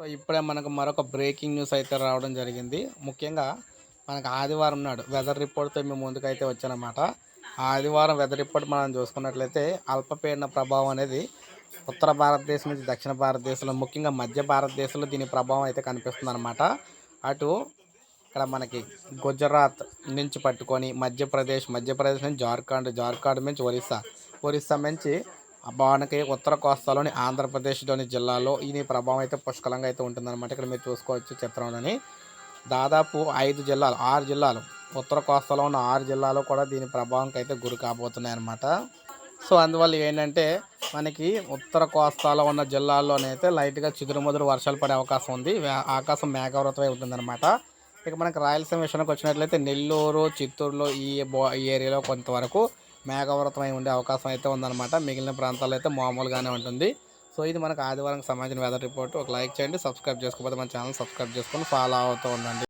So ఇప్పుడే మనకు మరొక బ్రేకింగ్ న్యూస్ అయితే రావడం జరిగింది. ముఖ్యంగా మనకు ఆదివారం నాడు వెదర్ రిపోర్ట్తో మేము ముందుకైతే వచ్చానమాట. ఆదివారం వెదర్ రిపోర్ట్ మనం చూసుకున్నట్లయితే అల్పపీడన ప్రభావం అనేది ఉత్తర భారతదేశం నుంచి దక్షిణ భారతదేశంలో ముఖ్యంగా మధ్య భారతదేశంలో దీని ప్రభావం అయితే కనిపిస్తుంది అనమాట అటు ఇక్కడ మనకి గుజరాత్ నుంచి పట్టుకొని మధ్యప్రదేశ్ మధ్యప్రదేశ్ నుంచి జార్ఖండ్ జార్ఖండ్ నుంచి ఒరిస్సా ఒరిస్సా నుంచి మనకి ఉత్తర కోస్తాలోని ఆంధ్రప్రదేశ్లోని జిల్లాలో ఈ ప్రభావం అయితే పుష్కలంగా అయితే ఉంటుందన్నమాట. ఇక్కడ మీరు చూసుకోవచ్చు చిత్రంలోని. దాదాపు ఐదు జిల్లాలు ఆరు జిల్లాలు. ఉత్తర కోస్తాలో ఉన్న ఆరు జిల్లాలు కూడా దీని ప్రభావంకి అయితే గురి కాబోతున్నాయి అన్నమాట సో అందువల్ల ఏంటంటే మనకి ఉత్తర కోస్తాలో ఉన్న జిల్లాల్లోనైతే లైట్గా చిదురుముదురు వర్షాలు పడే అవకాశం ఉంది. ఆకాశం మేఘావృతమై ఉంటుందన్నమాట. ఇక మనకి రాయలసీమ విషయానికి వచ్చినట్లయితే నెల్లూరు చిత్తూరులో ఈ ఈ ఏరియాలో కొంతవరకు మేఘావృతమై ఉండే అవకాశం అయితే ఉందన్నమాట. మిగిలిన ప్రాంతాల్లో అయితే మామూలుగానే ఉంటుంది. సో ఇది మనకు ఆదివారం సంబంధించిన వెదర్ రిపోర్ట్. ఒక లైక్ చేయండి సబ్స్క్రైబ్ చేసుకోకపోతే మన ఛానల్ సబ్స్క్రైబ్ చేసుకొని ఫాలో అవుతూ ఉండండి.